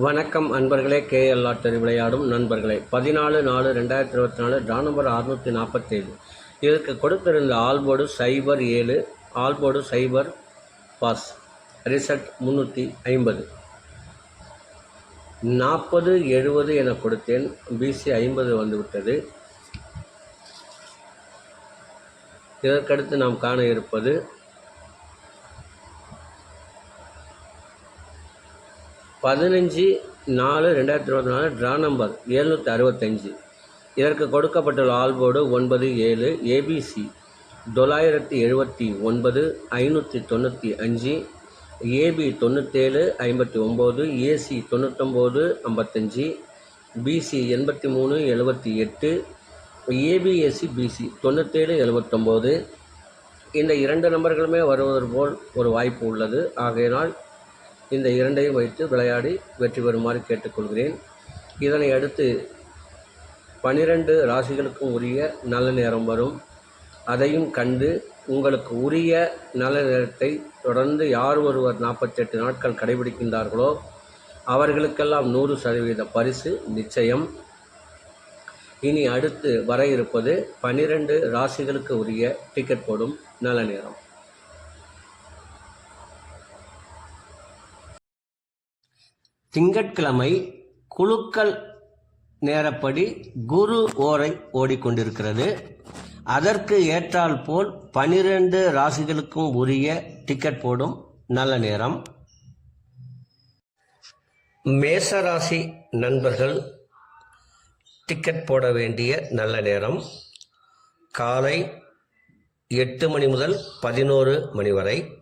வணக்கம் அன்பர்களே KL lottery விளையாடும் நண்பர்களே. பதினாலு நாலு ரெண்டாயிரத்தி இருபத்தி நாலு ட்ரா நம்பர் அறுநூற்றி நாற்பத்தேழு இதற்கு கொடுத்திருந்த ஆல்போர்டு சைபர் ஏழு ஆல்போர்டு சைபர் பாஸ். ரிசல்ட் முந்நூற்றி ஐம்பது. நாற்பது எழுபது என கொடுத்தேன். பிசி ஐம்பது வந்துவிட்டது. இதற்கடுத்து நாம் காண இருப்பது பதினஞ்சு நாலு ரெண்டாயிரத்தி இருபத்தி நாலு ட்ரா நம்பர் எழுநூற்றி அறுபத்தஞ்சு. இதற்கு கொடுக்கப்பட்டுள்ள ஆல்போர்டு ஒன்பது ஏழு ஏபிசி தொள்ளாயிரத்தி எழுபத்தி ஒன்பது ஐநூற்றி தொண்ணூற்றி அஞ்சு ஏபி தொண்ணூற்றேழு ஐம்பத்தி ஒம்பது ஏசி தொண்ணூத்தொம்பது ஐம்பத்தஞ்சு பிசி எண்பத்தி மூணு எழுபத்தி எட்டு ஏபிஎஸ்சி பிசி தொண்ணூற்றேழு எழுபத்தொம்போது இந்த இரண்டு நம்பர்களுமே வருவதற்கு போல் ஒரு வாய்ப்பு உள்ளது. ஆகையினால் இந்த இரண்டையும் வைத்து விளையாடி வெற்றி பெறுமாறு கேட்டுக்கொள்கிறேன். இதனை அடுத்து பனிரெண்டு ராசிகளுக்கும் உரிய நல்ல நேரம் வரும். அதையும் கண்டு உங்களுக்கு உரிய நல்ல நேரத்தை தொடர்ந்து யார் ஒருவர் நாற்பத்தெட்டு நாட்கள் கடைபிடிக்கின்றார்களோ அவர்களுக்கெல்லாம் நூறு சதவீத பரிசு நிச்சயம். இனி அடுத்து வர இருப்பது பனிரெண்டு ராசிகளுக்கு உரிய டிக்கெட் போடும் நல்ல நேரம். திங்கட்கிழமை குழுக்கள் நேரப்படி குரு ஓரை ஓடிக்கொண்டிருக்கிறது. அதற்கு ஏற்றால் போல் பனிரெண்டு ராசிகளுக்கும் உரிய டிக்கெட் போடும் நல்ல நேரம். மேசராசி நண்பர்கள் டிக்கெட் போட வேண்டிய நல்ல நேரம். காலை எட்டு மணி முதல் பதினோரு மணி வரை.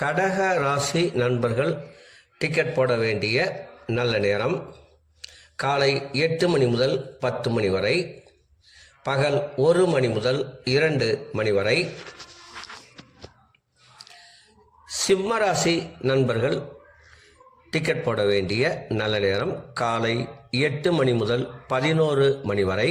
கடக ராசி நண்பர்கள் டிக்கெட் போட வேண்டிய நல்ல நேரம். காலை எட்டு மணி முதல் பத்து மணி வரை பகல் ஒரு மணி முதல் இரண்டு மணி வரை. சிம்ம ராசி நண்பர்கள் டிக்கெட் போட வேண்டிய நல்ல நேரம். காலை எட்டு மணி முதல் பதினோரு மணி வரை.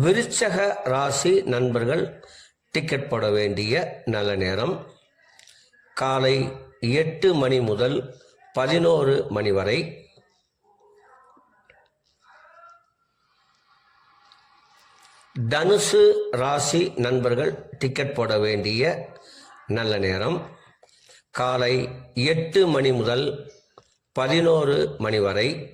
விருச்சக ராசி நண்பர்கள் டிக்கெட் போட வேண்டிய நல்ல நேரம். காலை எட்டு மணி முதல் பதினோரு மணி வரை. தனுசு ராசி நண்பர்கள் டிக்கெட் போட வேண்டிய நல்ல நேரம். காலை எட்டு மணி முதல் பதினோரு மணி வரை.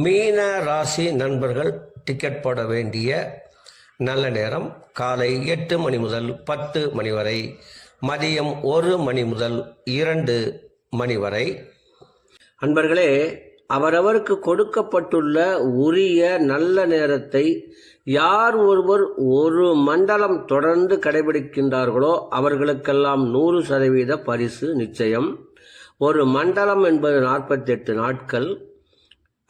மீன ராசி நண்பர்கள் டிக்கெட் போட வேண்டிய நல்ல நேரம். காலை எட்டு மணி முதல் பத்து மணி வரை. மதியம் ஒரு மணி முதல் இரண்டு மணி வரை. அன்பர்களே அவரவருக்கு கொடுக்கப்பட்டுள்ள உரிய நல்ல நேரத்தை யார் ஒருவர் ஒரு மண்டலம் தொடர்ந்து கடைபிடிக்கின்றார்களோ அவர்களுக்கெல்லாம் நூறு சதவீத பரிசு நிச்சயம். ஒரு மண்டலம் என்பது நாற்பத்தெட்டு நாட்கள்.